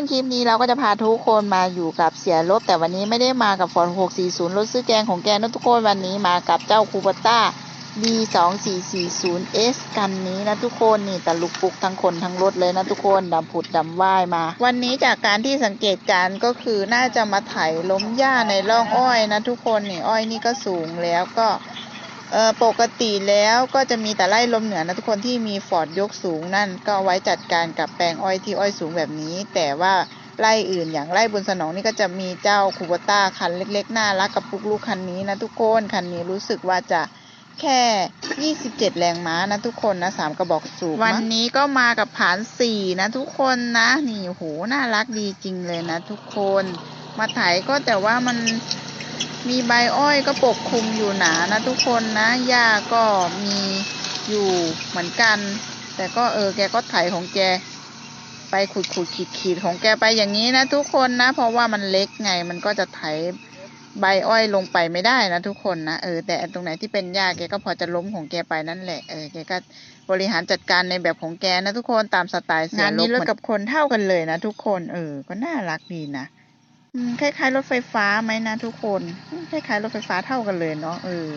คนคลิปนี้เราก็จะพาทุกคนมาอยู่กับเสียลบ แต่วันนี้ไม่ได้มากับฟอร์640รถซื้อแกงของแกนะทุกคนวันนี้มากับเจ้าคูปต้า B2440S กันนี้นะทุกคนนี่ตะลุกปุกทั้งคนทั้งรถเลยนะทุกคนดำผุดดำว่ายมา วันนี้จากการที่สังเกตการก็คือน่าจะมาไถล้มหญ้าในร่องอ้อยนะทุกคนนี่อ้อยนี่ก็สูงแล้วก็ ปกติแล้วก็จะมีแต่ไร่ลมเหนือนะทุกคนที่มีฟอร์ดยกสูงนั่นก็เอาไว้จัดการกับแปลงอ้อยที่อ้อยสูงแบบนี้ แต่ว่าไร่อื่นอย่างไร่บนสนองนี่ก็จะมีเจ้าคูบต้าคันเล็กๆน่ารักกับปุกลูกคันนี้นะทุกคนคันนี้รู้สึกว่าจะแค่ 27 แรงม้านะทุกคนนะสามกระบอกสูบวันนี้ก็มากับผานสี่นะทุกคนนะนี่โหน่ารักดีจริงเลยนะทุกคนมาไถก็แต่ว่ามัน มีใบอ้อยก็ปกคลุมอยู่หนานะทุกคนนะหญ้าก็มีอยู่เหมือนกัน แต่ก็เออแกก็ไถของแก ไปขุดขุดขีดขีดของแกไปอย่างนี้นะทุกคนนะ เพราะว่ามันเล็กไงมันก็จะไถใบอ้อยลงไปไม่ได้นะทุกคนนะเออแต่ตรงไหนที่เป็นหญ้าแกก็พอจะล้มของแกไปนั่นแหละเออแกก็บริหารจัดการในแบบของแกนะทุกคนตามสไตล์เสียงานนี้ลบรถกับคนเท่ากันเลยนะทุกคนเออก็น่ารักดีนะ คล้ายๆรถไฟฟ้าไหมนะทุกคนอืมคล้ายๆรถไฟฟ้าเท่ากันเลยเนาะเออ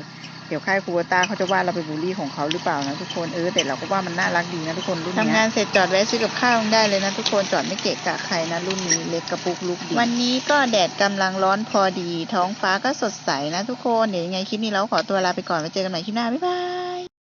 เดี๋ยวค่ายคูเวต้าเขาจะว่าเราไปบูลลี่ของเขาหรือเปล่านะทุกคนเออแต่เราก็ว่ามันน่ารักดีนะทุกคนรุ่นเนี้ยทำงานเสร็จจอดแวะซื้อกับข้าวได้เลยนะทุกคนจอดไม่เกะกะใครนะรุ่นนี้เล็กกระปุกลุกดีวันนี้ก็แดดกำลังร้อนพอดี ท้องฟ้าก็สดใสนะทุกคนเดี๋ยวยังไงคลิปนี้เราขอตัวลาไปก่อนไว้เจอกันใหม่คลิปหน้าบ๊ายบาย